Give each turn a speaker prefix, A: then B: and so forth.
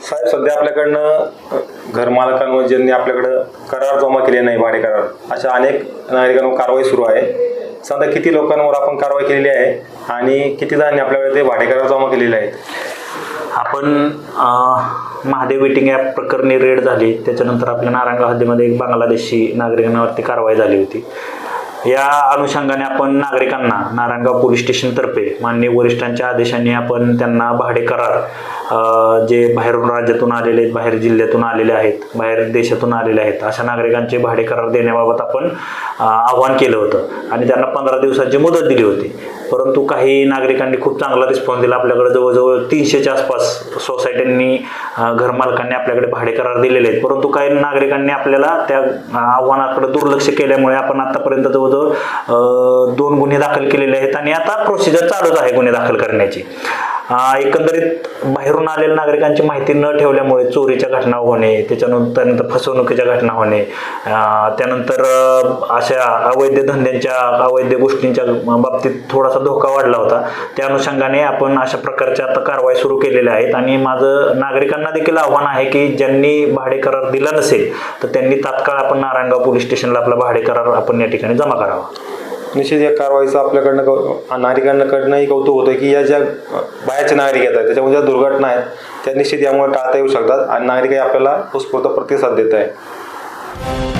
A: साहेब सध्या आपल्याकडनं घरमालकांवर ज्यांनी आपल्याकडं करार जमा केले नाही भाडे करार अशा अनेक नागरिकांवर कारवाई सुरू आहे. सध्या किती लोकांवर आपण कारवाई केलेली आहे आणि किती जणांनी आपल्याकडे ते भाडे करार जमा केलेले आहेत?
B: आपण महादेव वेटिंग ॲप प्रकरणी रेड झाली. त्याच्यानंतर आपल्या नारायणगाव हद्दीमध्ये एक बांगलादेशी नागरिकांवरती कारवाई झाली होती. या अनुषंगाने आपण नागरिकांना नारायणगाव पोलीस स्टेशनतर्फे माननीय वरिष्ठांच्या आदेशाने आपण त्यांना भाडे करार जे बाहेरून राज्यातून आलेले आहेत बाहेर जिल्ह्यातून आलेले आहेत बाहेर देशातून आलेले आहेत अशा नागरिकांचे भाडे करार देण्याबाबत आपण आवाहन आव्हान केलं होतं. आणि त्यांना पंधरा दिवसांची मुदत दिली होती. परंतु काही नागरिकांनी खूप चांगला रिस्पॉन्स दिला. आपल्याकडे जवळजवळ तीनशेच्या आसपास सोसायट्यांनी घरमालकांनी आपल्याकडे भाडे करार दिलेले आहेत. परंतु काही नागरिकांनी आपल्याला त्या आव्हानाकडे दुर्लक्ष केल्यामुळे आपण आतापर्यंत जवळजवळ दोन गुन्हे दाखल केलेले आहेत आणि आता प्रोसिजर चालूच आहे गुन्हे दाखल करण्याची. एकंदरीत बाहेरून आलेल्या नागरिकांची माहिती न ठेवल्यामुळे चोरीच्या घटना होणे त्याच्यानंतर त्यानंतर फसवणुकीच्या घटना होणे त्यानंतर अशा अवैध धंद्यांच्या अवैध गोष्टींच्या बाबतीत थोडासा धोका वाढला होता. त्या अनुषंगाने आपण अशा प्रकारच्या आता कारवाई सुरू केलेल्या आहेत आणि माझं नागरिकांना देखील आव्हान आहे की ज्यांनी भाडे करार दिला नसेल तर त्यांनी तात्काळ आपण नारायणगाव पोलीस स्टेशनला आपला भाडे करार आपण या ठिकाणी जमा करावा.
A: निश्चित या कारवाईचं आपल्याकडनं कौ- नागरिकांकडनंही कौतुक होतं की या ज्या बाहेरच्या बाहेरचे नागरिक येतात त्याच्यामुळे ज्या दुर्घटना आहेत त्या निश्चित यामुळे टाळता येऊ शकतात आणि नागरिकही आपल्याला उत्स्फूर्त प्रतिसाद देत आहे